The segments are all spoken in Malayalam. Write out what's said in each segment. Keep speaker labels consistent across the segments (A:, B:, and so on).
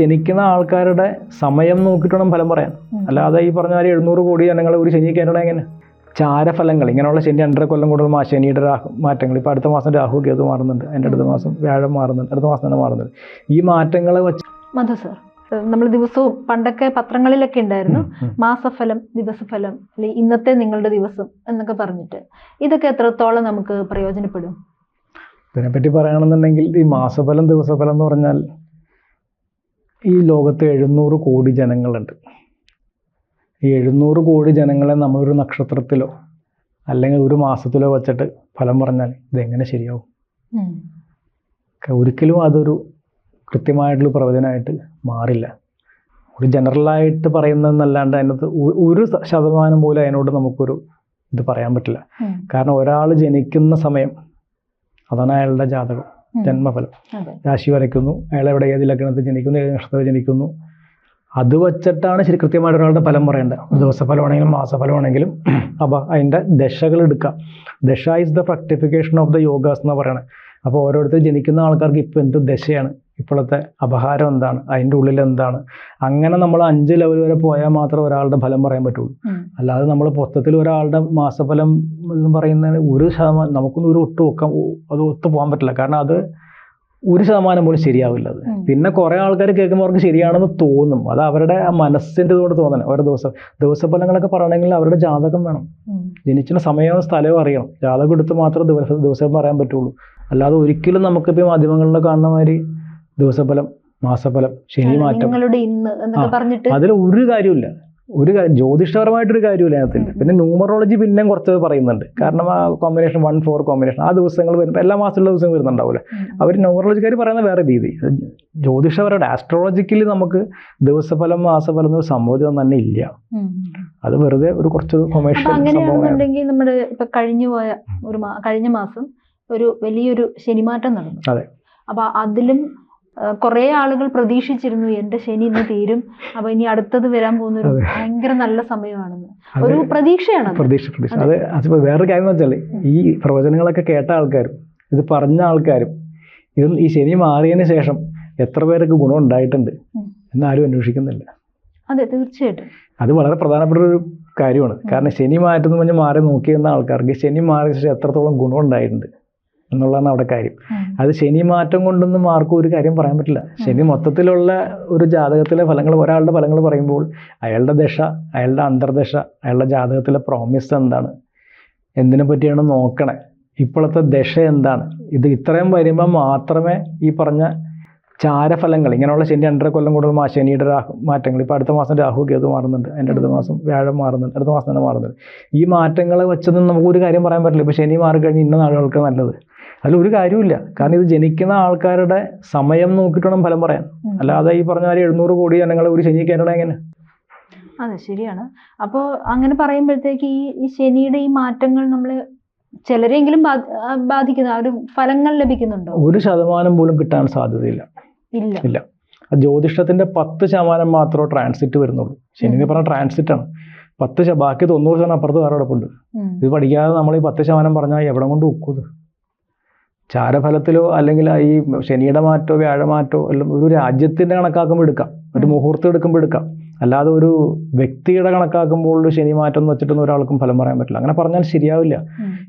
A: ജനിക്കുന്ന ആൾക്കാരുടെ സമയം നോക്കിയിട്ട് വേണം ഫലം പറയാൻ. അല്ലാതെ ഈ പറഞ്ഞ ഒരു എഴുന്നൂറ് കോടി ജനങ്ങൾ ഒരു ശനി കയറണ എങ്ങനെ? ചാരഫലങ്ങൾ ഇങ്ങനെയുള്ള ശനി രണ്ടര കൊല്ലം കൂടുതൽ മാ ശനിയുടെ രാഹു മാറ്റങ്ങൾ. ഇപ്പോൾ അടുത്ത മാസം രാഹു കേതു മാറുന്നുണ്ട്. അതിന്റെ അടുത്ത മാസം വ്യാഴം മാറുന്നുണ്ട്. അടുത്ത മാസം തന്നെ മാറുന്നുണ്ട്. ഈ മാറ്റങ്ങൾ വെച്ച്
B: മധു സർ നമ്മൾ ദിവസവും പണ്ടൊക്കെ പത്രങ്ങളിലൊക്കെ ഉണ്ടായിരുന്നു. മാസഫലം ദിവസഫലം അല്ലെ ഇന്നത്തെ നിങ്ങളുടെ ദിവസം എന്നൊക്കെ പറഞ്ഞിട്ട്. ഇതൊക്കെ എത്രത്തോളം നമുക്ക് പ്രയോജനപ്പെടും?
A: ഇതിനെപ്പറ്റി പറയുകയാണെന്നുണ്ടെങ്കിൽ ഈ മാസഫലം ദിവസഫലം എന്ന് പറഞ്ഞാൽ ഈ ലോകത്ത് എഴുന്നൂറ് കോടി ജനങ്ങളുണ്ട്. ഈ എഴുന്നൂറ് കോടി ജനങ്ങളെ നമ്മളൊരു നക്ഷത്രത്തിലോ അല്ലെങ്കിൽ ഒരു മാസത്തിലോ വെച്ചിട്ട് ഫലം പറഞ്ഞാൽ ഇതെങ്ങനെ ശരിയാവും? ഒരിക്കലും അതൊരു കൃത്യമായിട്ടുള്ള പ്രവചനമായിട്ട് മാറില്ല. ഒരു ജനറലായിട്ട് പറയുന്നതെന്നല്ലാണ്ട് അതിനകത്ത് ഒരു ശതമാനം പോലും അതിനോട് നമുക്കൊരു ഇത് പറയാൻ പറ്റില്ല. കാരണം ഒരാൾ ജനിക്കുന്ന സമയം അതാണ് അയാളുടെ ജാതകം. ജന്മഫലം. രാശി വരയ്ക്കുന്നു അയാൾ എവിടെ ഏത് ലഗ്നത്തിൽ ജനിക്കുന്നു ഏത് നക്ഷത്രത്തിൽ ജനിക്കുന്നു. അത് വച്ചിട്ടാണ് ശരി കൃത്യമായിട്ട് ഒരാളുടെ ഫലം പറയേണ്ടത്. ദിവസഫലമാണെങ്കിലും മാസഫലമാണെങ്കിലും അപ്പോൾ അതിന്റെ ദശകൾ എടുക്കാം. Dasha is the fructification of the yogas എന്ന് പറയണത് അപ്പോൾ ഓരോരുത്തർ ജനിക്കുന്ന ആൾക്കാർക്ക് ഇപ്പോൾ എന്ത് ദശയാണ്? ഇപ്പോഴത്തെ അപഹാരം എന്താണ്? അതിന്റെ ഉള്ളിൽ എന്താണ്? അങ്ങനെ നമ്മൾ അഞ്ച് ലെവൽ വരെ പോയാൽ മാത്രം ഒരാളുടെ ഫലം പറയാൻ പറ്റുള്ളൂ. അല്ലാതെ നമ്മൾ മൊത്തത്തിൽ ഒരാളുടെ മാസഫലം എന്ന് പറയുന്നതിന് ഒരു ശതമാനം നമുക്കൊന്നും ഒരു ഒട്ടും ഒക്കാൻ അത് ഒത്തു പോകാൻ പറ്റില്ല. കാരണം അത് ഒരു ശതമാനം പോലും ശരിയാവില്ല അത്. പിന്നെ കുറേ ആൾക്കാർ കേൾക്കുമ്പോൾ അവർക്ക് ശരിയാണെന്ന് തോന്നും. അത് അവരുടെ ആ മനസ്സിന്റെ ഇതുകൊണ്ട് തോന്നണം. ഓരോ ദിവസം ദിവസഫലങ്ങളൊക്കെ പറയണമെങ്കിൽ അവരുടെ ജാതകം വേണം. ജനിച്ചിന് സമയവും സ്ഥലവും അറിയണം. ജാതകം എടുത്ത് മാത്രം ദിവസം ദിവസം പറയാൻ പറ്റുള്ളൂ. അല്ലാതെ ഒരിക്കലും നമുക്കിപ്പോൾ മാധ്യമങ്ങളിൽ കാണുന്ന മാതിരി ദിവസഫലം മാസഫലം ശനി
B: അല്ല,
A: മാറ്റം.
B: എന്നൊക്കെ പറഞ്ഞിട്ട്
A: അതിൽ ഒരു കാര്യമില്ല ഒരു ജ്യോതിഷപരമായിട്ടൊരു കാര്യമില്ല അതിനകത്തില്ല പിന്നെ ന്യൂമറോളജി പിന്നെ കുറച്ച് പറയുന്നുണ്ട്. കാരണം ആ കോമ്പിനേഷൻ വൺ ഫോർ കോമ്പിനേഷൻ ആ ദിവസങ്ങൾ വരുമ്പോൾ എല്ലാ മാസമുള്ള ദിവസം വരുന്നുണ്ടാവില്ല. അവർ ന്യൂമറോളജിക്കാർ പറയുന്ന വേറെ രീതി. ജ്യോതിഷപരമായിട്ട് ആസ്ട്രോളജിക്കലി നമുക്ക് ദിവസഫലം മാസഫലം എന്നൊരു സംഭവം തന്നെ ഇല്ല. അത് വെറുതെ ഒരു കുറച്ച് കൊമേഴ്ഷ്യൽ
B: അങ്ങനെയാണെന്നുണ്ടെങ്കിൽ നമ്മുടെ ഇപ്പൊ കഴിഞ്ഞു പോയ ഒരു കഴിഞ്ഞ മാസം ഒരു വലിയൊരു ശനിമാറ്റം നടന്നു.
A: അതെ.
B: അപ്പൊ അതിലും കുറെ ആളുകൾ പ്രതീക്ഷിച്ചിരുന്നു എന്റെ ശനി ഇന്ന് തീരും. അപ്പൊ ഇനി അടുത്തത് വരാൻ പോകുന്ന ഒരു. ഭയങ്കര നല്ല സമയമാണെന്ന്. ഒരു പ്രതീക്ഷയാണ്.
A: പ്രതീക്ഷ പ്രതീക്ഷ. അത്. അതിപ്പോ വേറൊരു കാര്യം എന്ന് വെച്ചാൽ ഈ പ്രവചനങ്ങളൊക്കെ കേട്ട ആൾക്കാരും ഇത് പറഞ്ഞ ആൾക്കാരും ഇത് ഈ ശനി മാറിയതിന് ശേഷം എത്ര പേർക്ക് ഗുണം ഉണ്ടായിട്ടുണ്ട്. എന്നാരും അന്വേഷിക്കുന്നില്ല.
B: അതെ തീർച്ചയായിട്ടും.
A: അത് വളരെ പ്രധാനപ്പെട്ട ഒരു കാര്യമാണ് കാരണം ശനി മാറ്റുന്ന പറഞ്ഞ് മാറി നോക്കിയിരുന്ന ആൾക്കാർക്ക് ശനി മാറിയ ശേഷം എത്രത്തോളം ഗുണം ഉണ്ടായിട്ടുണ്ട് എന്നുള്ളതാണ് അവിടെ കാര്യം. അത് ശനി മാറ്റം കൊണ്ടൊന്നും ആർക്കും ഒരു കാര്യം പറയാൻ പറ്റില്ല. ശനി മൊത്തത്തിലുള്ള ഒരു ജാതകത്തിലെ ഫലങ്ങൾ ഒരാളുടെ ഫലങ്ങൾ പറയുമ്പോൾ അയാളുടെ ദശ അയാളുടെ അന്തർദശ അയാളുടെ ജാതകത്തിലെ പ്രോമിസ് എന്താണ്? എന്തിനെ പറ്റിയാണ് നോക്കണേ? ഇപ്പോഴത്തെ ദശ എന്താണ്? ഇത് ഇത്രയും വരുമ്പോൾ മാത്രമേ ഈ പറഞ്ഞ ചാരഫലങ്ങൾ ഇങ്ങനെയുള്ള ശനി രണ്ടര കൊല്ലം കൂടുതൽ മാ ശനിയുടെ രാഹു മാറ്റങ്ങൾ ഇപ്പോൾ അടുത്ത മാസം രാഹു കേതു മാറുന്നുണ്ട് എന്റെ അടുത്ത മാസം വ്യാഴം മാറുന്നുണ്ട് അടുത്ത മാസം തന്നെ മാറുന്നുണ്ട്. ഈ മാറ്റങ്ങൾ വെച്ചൊന്നും നമുക്ക് ഒരു കാര്യം പറയാൻ പറ്റില്ല. ഇപ്പോൾ ശനി മാറിക്കഴിഞ്ഞ് ഇന്ന നാളുകൾക്ക് നല്ലത്. അതിലൊരു കാര്യമില്ല കാരണം ഇത് ജനിക്കുന്ന ആൾക്കാരുടെ സമയം നോക്കിയിട്ട് വേണം ഫലം പറയാൻ. അല്ലാതെ ഈ പറഞ്ഞ കാര്യം എഴുന്നൂറ് കോടി ജനങ്ങൾ ഒരു ശനി കയറണ എങ്ങനെ?
B: അതെ ശരിയാണ്. അപ്പോ അങ്ങനെ പറയുമ്പോഴത്തേക്ക് ഈ ഈ ശനിയുടെ ഈ മാറ്റങ്ങൾ നമ്മൾ ചിലരെങ്കിലും ബാധിക്കുന്ന ഒരു ഫലങ്ങൾ ലഭിക്കുന്നുണ്ടോ?
A: ഒരു ശതമാനം പോലും കിട്ടാൻ സാധ്യതയില്ല.
B: ഇല്ല.
A: ഇല്ല. ജ്യോതിഷത്തിന്റെ പത്ത് ശതമാനം മാത്രമേ ട്രാൻസിറ്റ് വരുന്നുള്ളൂ. ശനി എന്ന് പറഞ്ഞാൽ ട്രാൻസിറ്റ് ആണ്. പത്ത് ബാക്കി തൊണ്ണൂറ് ശതമാനം അപ്പുറത്ത് വേറെ കിടപ്പുണ്ട്. ഇത് പഠിക്കാതെ നമ്മൾ ഈ പത്ത് ശതമാനം പറഞ്ഞാൽ എവിടെ കൊണ്ട് ഒക്കും ഇത് ചാരഫലത്തിലോ അല്ലെങ്കിൽ ഈ ശനിയുടെ മാറ്റോ വ്യാഴമാറ്റോ എല്ലാം ഒരു രാജ്യത്തിന്റെ കണക്കാക്കുമ്പോൾ എടുക്കാം. ഒരു മുഹൂർത്തം എടുക്കുമ്പോൾ എടുക്കാം. അല്ലാതെ ഒരു വ്യക്തിയുടെ കണക്കാക്കുമ്പോൾ ശനി മാറ്റം എന്ന് വെച്ചിട്ടൊന്നും ഒരാൾക്കും ഫലം പറയാൻ പറ്റില്ല. അങ്ങനെ പറഞ്ഞാൽ ശരിയാവില്ല.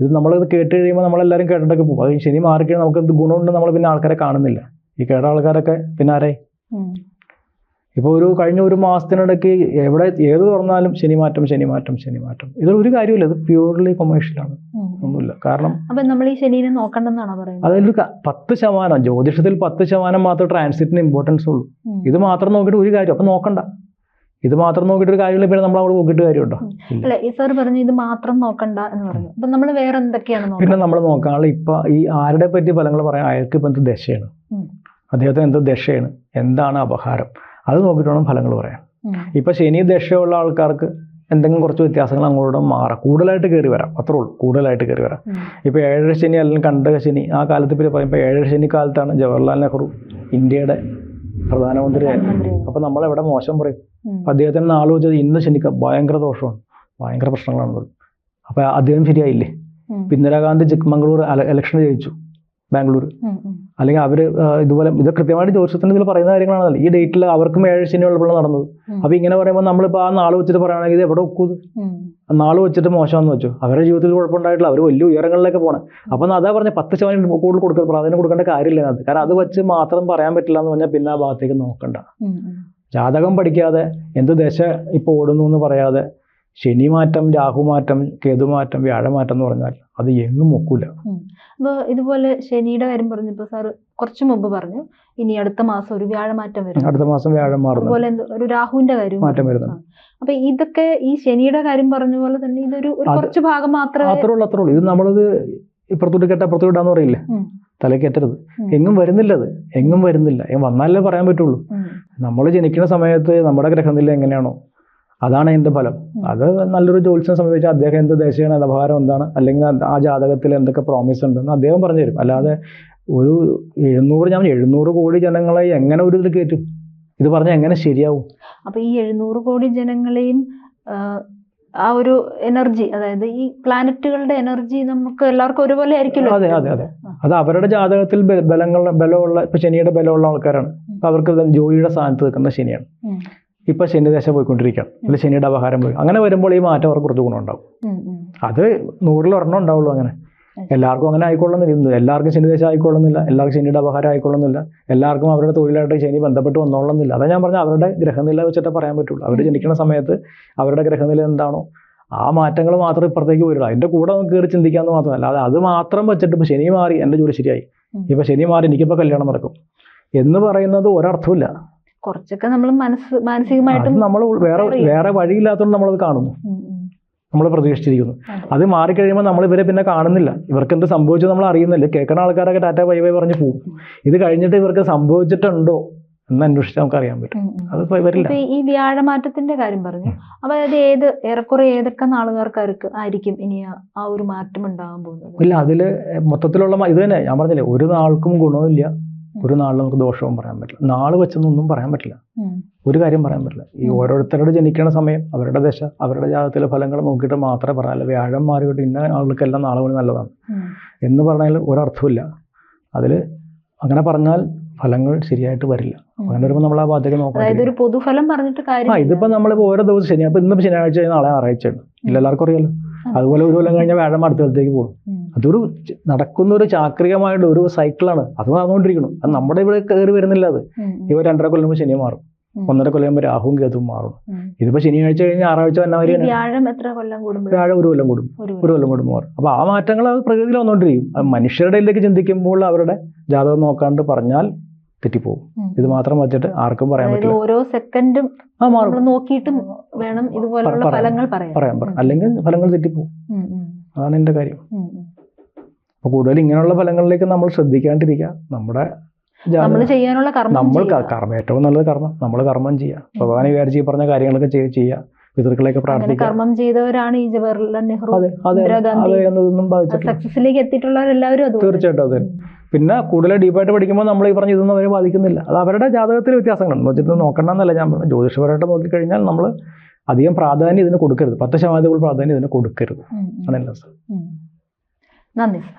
A: ഇത് നമ്മളിത് കേട്ട് കഴിയുമ്പോൾ നമ്മളെല്ലാവരും കേട്ടിട്ടൊക്കെ പോകും. അത് ശനി മാറിക്കഴിഞ്ഞാൽ നമുക്ക് എന്ത് ഗുണമുണ്ട് നമ്മൾ പിന്നെ ആൾക്കാരെ കാണുന്നില്ല. ഈ കേട്ട ആൾക്കാരൊക്കെ പിന്നെ ആരെ?
B: ഇപ്പൊ
A: ഇപ്പോൾ ഒരു കഴിഞ്ഞ ഒരു മാസത്തിനിടയ്ക്ക് എവിടെ ഏത് തുറന്നാലും ശനി മാറ്റം ശനി മാറ്റം ശനി മാറ്റം. ഇത് ഒരു കാര്യമില്ല ഇത് പ്യൂർലി കൊമേഴ്ഷ്യലാണ്. ഒന്നുമില്ല. കാരണം
B: അപ്പൊ നമ്മൾ ഈ ശനീനെ നോക്കണ്ടെന്നാണോ പറയുന്നത്?
A: ക- പത്ത് ശതമാനം ജ്യോതിഷത്തിൽ പത്ത് ശതമാനം മാത്രമേ ട്രാൻസിറ്റിന് ഇമ്പോർട്ടൻസ് ഉള്ളൂ. ഇത് മാത്രം നോക്കിയിട്ട് ഒരു കാര്യം അപ്പൊ നോക്കണ്ട. ഇത് മാത്രം നോക്കിയിട്ട് ഒരു കാര്യമില്ല പിന്നെ നമ്മൾ അവിടെ നോക്കിയിട്ട് കാര്യമുണ്ടോ.
B: അല്ല ഈ സാർ പറഞ്ഞു ഇത് മാത്രം നോക്കണ്ട എന്ന് പറഞ്ഞു. അപ്പൊ നമ്മൾ വേറെ എന്തൊക്കെയാണ്
A: പിന്നെ നമ്മൾ നോക്കാനുള്ള ഇപ്പൊ ഈ ആരുടെ പറ്റി ഫലങ്ങൾ പറയാം? അയാൾക്ക് ഇപ്പൊ എന്ത് ദശയാണ്? അദ്ദേഹത്തിന് എന്ത് ദശയാണ്? എന്താണ് അപഹാരം? അത് നോക്കിയിട്ട് വേണം ഫലങ്ങൾ പറയാം
B: ഇപ്പൊ
A: ഇപ്പം ശനി ദശയുള്ള ആൾക്കാർക്ക് എന്തെങ്കിലും കുറച്ച് വ്യത്യാസങ്ങൾ അങ്ങോട്ടും മാറാം. കൂടുതലായിട്ട് കയറി വരാം. അത്രേ ഉള്ളൂ. കൂടുതലായിട്ട് കയറി വരാം. ഇപ്പോൾ ഏഴര ശനി അല്ലെങ്കിൽ കണ്ടക ശനി ആ കാലത്ത് പിന്നെ പറയുമ്പോൾ ഏഴര ശനി കാലത്താണ് ജവഹർലാൽ നെഹ്റു ഇന്ത്യയുടെ പ്രധാനമന്ത്രിയായത്. അപ്പോൾ നമ്മളെവിടെ മോശം പറയും? അദ്ദേഹത്തിന് നാൾ വെച്ചത് ഇന്ന് ശനിക്ക ഭയങ്കര ദോഷമാണ്. ഭയങ്കര പ്രശ്നങ്ങളാണ് അപ്പോൾ അദ്ദേഹം ശരിയായില്ലേ? ഇന്ദിരാഗാന്ധി ചിക്മംഗ്ലൂർ എലക്ഷൻ ജയിച്ചു. ബാംഗ്ലൂർ. അല്ലെങ്കിൽ അവർ ഇതുപോലെ ഇത് കൃത്യമായിട്ട് ജ്യോതിഷത്തിന് ഇതിൽ പറയുന്ന കാര്യങ്ങളാണല്ലോ. ഈ ഡേറ്റിൽ അവർക്കും ഏഴ് ശനി ഉള്ളപ്പോൾ നടന്നത്. അപ്പോൾ ഇങ്ങനെ പറയുമ്പോൾ നമ്മളിപ്പോൾ ആ നാൾ വെച്ചിട്ട് പറയുകയാണെങ്കിൽ ഇത് എവിടെ ഒക്കും
B: ഉം.
A: നാൾ വെച്ചിട്ട് മോശമാണെന്ന് വെച്ചു. അവരുടെ ജീവിതത്തിൽ കുഴപ്പമുണ്ടായിട്ടില്ല. അവർ വലിയ ഉയരങ്ങളിലേക്ക് പോകണം അപ്പം അതാ പറഞ്ഞ പത്ത് ശതമാനം കൂടുതൽ കൊടുക്കുക പ്രാധാന്യം കൊടുക്കേണ്ട കാര്യമില്ല അത് കാരണം അത് വെച്ച് മാത്രം പറയാൻ പറ്റില്ല എന്ന് പറഞ്ഞാൽ പിന്നെ ആ ഭാഗത്തേക്ക് നോക്കണ്ട. ജാതകം പഠിക്കാതെ എന്ത് ദശ ഇപ്പോൾ ഓടുന്നു എന്ന് പറയാതെ ശനി മാറ്റം രാഹുമാറ്റം കേതുമാറ്റം വ്യാഴമാറ്റം എന്ന് പറഞ്ഞാൽ അത് എങ്ങും ഒക്കൂല.
B: അപ്പൊ ഇതുപോലെ ശനിയുടെ കാര്യം പറഞ്ഞപ്പോ സാറ് കുറച്ചു മുമ്പ് പറഞ്ഞു ഇനി അടുത്ത മാസം ഒരു വ്യാഴമാറ്റം വരും
A: അടുത്ത മാസം വ്യാഴം മാറും
B: അതുപോലെ ഒരു രാഹുവിന്റെ കാര്യം
A: മാറ്റം വരുന്നു.
B: അപ്പൊ ഇതൊക്കെ ഈ ശനിയുടെ കാര്യം പറഞ്ഞ പോലെ തന്നെ ഇതൊരു കുറച്ച് ഭാഗം മാത്രമേ
A: അത്രേ ഉള്ളൂ അത്രേ ഉള്ളൂ ഇത് നമ്മളിത് ഇപ്പുറത്തോട്ട് കേട്ട അപ്പുറത്തോട്ട് വിടാന്ന് പറയില്ലേ. തലക്കേറ്റരുത് എങ്ങും വരുന്നില്ല അത്. എങ്ങും വരുന്നില്ല. വന്നാലേ പറയാൻ പറ്റുള്ളൂ. നമ്മൾ ജനിക്കുന്ന സമയത്ത് നമ്മുടെ ഗ്രഹനില എങ്ങനെയാണോ? അതാണ് അതിന്റെ ഫലം. അത് നല്ലൊരു ജോത്സ്യം സംബന്ധിച്ച് അദ്ദേഹം എന്ത് ദേശീയ നിലവാരം എന്താണ് അല്ലെങ്കിൽ ആ ജാതകത്തിൽ എന്തൊക്കെ പ്രോമിസ് ഉണ്ടെന്ന് അദ്ദേഹം പറഞ്ഞു തരും അല്ലാതെ ഒരു എഴുന്നൂറ് ഞാൻ എഴുന്നൂറ് കോടി ജനങ്ങളെ എങ്ങനെ ഒരു ഇതിൽ കയറ്റും? ഇത് പറഞ്ഞാൽ എങ്ങനെ ശരിയാവും?
B: അപ്പൊ ഈ എഴുന്നൂറ് കോടി ജനങ്ങളെയും ആ, ഒരു എനർജി അതായത് ഈ പ്ലാനറ്റുകളുടെ എനർജി നമുക്ക് എല്ലാവർക്കും ഒരുപോലെ ആയിരിക്കില്ല?
A: അതെ അതെ അതെ. അത് അവരുടെ ജാതകത്തിൽ ബലങ്ങൾ ബലമുള്ള ഇപ്പൊ ശനിയുടെ ബലമുള്ള ആൾക്കാരാണ്. അവർക്ക് ജോലിയുടെ സ്ഥാനത്ത് നിൽക്കുന്ന ശനിയാണ്.
B: ഉം.
A: ഇപ്പൊ ശനി ദശ പോയിക്കൊണ്ടിരിക്കുകയാണ് അല്ലെങ്കിൽ ശനിയുടെ അപഹാരം പോയി. അങ്ങനെ വരുമ്പോൾ ഈ മാറ്റം അവർക്ക് കുറച്ച് ഗുണമുണ്ടാവും. അത് നൂറിലൊരെണ്ണം ഉണ്ടാവുള്ളൂ അങ്ങനെ. എല്ലാവർക്കും അങ്ങനെ ആയിക്കൊള്ളുന്നില്ല. എല്ലാവർക്കും ശനിദേശം ആയിക്കൊള്ളുന്നില്ല. എല്ലാവർക്കും ശനിയുടെ അപഹാരം ആയിക്കൊള്ളുന്നില്ല. എല്ലാവർക്കും അവരുടെ തൊഴിലായിട്ട് ശനി ബന്ധപ്പെട്ട് വന്നോളുന്നില്ല. അതാ ഞാൻ പറഞ്ഞ അവരുടെ ഗ്രഹനില വെച്ചിട്ട് പറയാൻ പറ്റുള്ളൂ. അവർ ജനിക്കുന്ന സമയത്ത് അവരുടെ ഗ്രഹനില എന്താണോ ആ മാറ്റങ്ങൾ മാത്രം ഇപ്പുറത്തേക്ക് വരുള്ളൂ അതിന്റെ കൂടെ നമുക്ക് കയറി ചിന്തിക്കാമെന്ന് മാത്രമല്ല. അത് അത് മാത്രം വെച്ചിട്ട് ഇപ്പൊ ശനി മാറി എന്റെ ജോലി ശരിയായി.
B: ഇപ്പോൾ
A: ഇപ്പൊ ശനി മാറി എനിക്കിപ്പോൾ കല്യാണം നടക്കും. എന്ന് പറയുന്നത് ഒരർത്ഥമില്ല
B: കുറച്ചൊക്കെ നമ്മൾ മനസ്സ് മാനസികമായിട്ടും
A: നമ്മൾ വേറെ. വേറെ വഴിയില്ലാത്തതുകൊണ്ട് നമ്മളത് കാണുന്നു. നമ്മൾ പ്രതീക്ഷിച്ചിരിക്കുന്നു.
B: അതെ.
A: മാറിക്കഴിയുമ്പോൾ നമ്മൾ ഇവരെ പിന്നെ കാണുന്നില്ല. ഇവർക്ക് എന്ത് സംഭവിച്ചു നമ്മൾ അറിയുന്നില്ല. കേൾക്കുന്ന ആൾക്കാരൊക്കെ ടാറ്റ വൈ വൈ പറഞ്ഞ് പോകും ഇത് കഴിഞ്ഞിട്ട് ഇവർക്ക് സംഭവിച്ചിട്ടുണ്ടോ എന്ന് അന്വേഷിച്ചാൽ നമുക്ക് അറിയാൻ പറ്റും. അതിപ്പോ വരില്ല
B: ഇപ്പൊ ഈ വ്യാഴമാറ്റത്തിന്റെ കാര്യം പറഞ്ഞു. അപ്പൊ അത് ഏത് ഏറെക്കുറെ ഏതൊക്കെ നാളുകാർക്ക് ആയിരിക്കും ഇനി ആ- ഒരു മാറ്റം ഉണ്ടാകാൻ പോകുന്നത്?
A: ഇല്ല അതിൽ മൊത്തത്തിലുള്ള ഇത് തന്നെ ഞാൻ പറഞ്ഞില്ലേ ഒരു നാൾക്കും ഗുണമില്ല ഒരു നാളിൽ നമുക്ക് ദോഷവും പറയാൻ പറ്റില്ല. നാൾ വെച്ചൊന്നും ഒന്നും പറയാൻ പറ്റില്ല. ഒരു കാര്യം പറയാൻ പറ്റില്ല. ഈ. ഓരോരുത്തരുടെ ജനിക്കണ സമയം അവരുടെ ദശ അവരുടെ ജാതത്തിലെ ഫലങ്ങൾ നോക്കിയിട്ട് മാത്രമേ പറയാനുള്ളൂ. വ്യാഴം മാറിയിട്ട് ഇന്ന ആളുകൾക്കെല്ലാം നാളെ കൊണ്ട് നല്ലതാണ്. എന്ന് പറഞ്ഞാൽ ഒരർത്ഥമില്ല അതിൽ അങ്ങനെ പറഞ്ഞാൽ ഫലങ്ങൾ ശരിയായിട്ട് വരില്ല. അങ്ങനെ വരുമ്പോൾ നമ്മൾ ആ
B: ബാധ്യത നോക്കാം പൊതുഫലം പറഞ്ഞിട്ട്
A: ആ
B: കാര്യം
A: ഇതിപ്പോ നമ്മളിപ്പോ ഓരോ ദിവസം ശനി അപ്പൊ ഇന്നിപ്പോ ശനിയാഴ്ച കഴിഞ്ഞാൽ നാളെ ഞായറാഴ്ചയാണ് ഇല്ല എല്ലാവർക്കും അറിയാലോ. അതുപോലെ ഒരു കൊല്ലം കഴിഞ്ഞാൽ വ്യാഴം അടുത്ത കാലത്തേക്ക് പോകും. അതൊരു നടക്കുന്ന ഒരു ചാക്രികമായിട്ട് ഒരു സൈക്കിളാണ് അത് നടന്നുകൊണ്ടിരിക്കുന്നു. അത് നമ്മുടെ ഇവിടെ കയറി വരുന്നില്ല അത്. ഇവർ രണ്ടര കൊല്ലം മുമ്പ് ശനി മാറും. ഒന്നര കൊല്ലം കഴിയുമ്പോൾ രാഹുവും കേതുവും മാറും. ഇതിപ്പോ ശനിയാഴ്ച കഴിഞ്ഞ് ആറാഴ്ച വന്ന മാതിരി
B: വ്യാഴം എത്ര കൊല്ലം കൂടുമ്പോൾ
A: വ്യാഴം ഒരു കൊല്ലം കൂടും.
B: ഒരു
A: കൊല്ലം. കൂടും മാറും. അപ്പൊ ആ മാറ്റങ്ങൾ അത് പ്രകൃതിയിൽ വന്നുകൊണ്ടിരിക്കും അത് മനുഷ്യരുടെ ഇതിലേക്ക് ചിന്തിക്കുമ്പോൾ അവരുടെ ജാതകം നോക്കാണ്ട് പറഞ്ഞാൽ തെറ്റിപ്പോകും. ഇത് മാത്രം വെച്ചിട്ട് ആർക്കും പറയാൻ പറ്റില്ല.
B: ഓരോ സെക്കൻഡും
A: ആ മാറും.
B: നമ്മൾ നോക്കിയിട്ടും വേണം ഇതുപോലുള്ള ഫലങ്ങൾ പറയാൻ.
A: പറയാം അല്ലെങ്കിൽ ഫലങ്ങൾ തെറ്റിപ്പോകും അതാണ് എന്റെ കാര്യം. അപ്പൊ കൂടുതൽ ഇങ്ങനെയുള്ള ഫലങ്ങളിലേക്ക് നമ്മൾ ശ്രദ്ധിക്കാണ്ടിരിക്കുക. നമ്മുടെ
B: നമ്മൾ ചെയ്യാനുള്ള കർമ്മം
A: നമ്മൾ. കർമ്മം ഏറ്റവും നല്ലത് കർമ്മം. നമ്മൾ കർമ്മം ചെയ്യുക. ഭഗവാനെ വിചാരിച്ച് ഈ പറഞ്ഞ കാര്യങ്ങളൊക്കെ ചെയ്യുക. പിതൃക്കളെയൊക്കെ പ്രാർത്ഥിക്കുക.
B: കർമ്മം ചെയ്തവരാണ് ഈ ജവഹർലാൽ നെഹ്റു
A: എന്നതൊന്നും
B: സക്സസിലേക്ക് എത്തിയിട്ടുള്ളവരെല്ലാവരും
A: തീർച്ചയായിട്ടും അതെ. പിന്നെ കൂടുതൽ ഡീപ്പായിട്ട് പഠിക്കുമ്പോൾ നമ്മൾ ഈ പറഞ്ഞ ഇതൊന്നും അവരെ ബാധിക്കുന്നില്ല. അത് അവരുടെ ജാതകത്തിൽ വ്യത്യാസങ്ങളുണ്ട് വെച്ചിട്ട് നോക്കണമെന്നല്ല ഞാൻ പറഞ്ഞു ജ്യോതിഷപരമായിട്ട് നോക്കിക്കഴിഞ്ഞാൽ നമ്മൾ അധികം പ്രാധാന്യം ഇതിന് കൊടുക്കരുത്. പത്ത് ശതമാനത്തിൽ പ്രാധാന്യം ഇതിന് കൊടുക്കരുത്. അതല്ല
B: സാർ. നന്ദി സർ.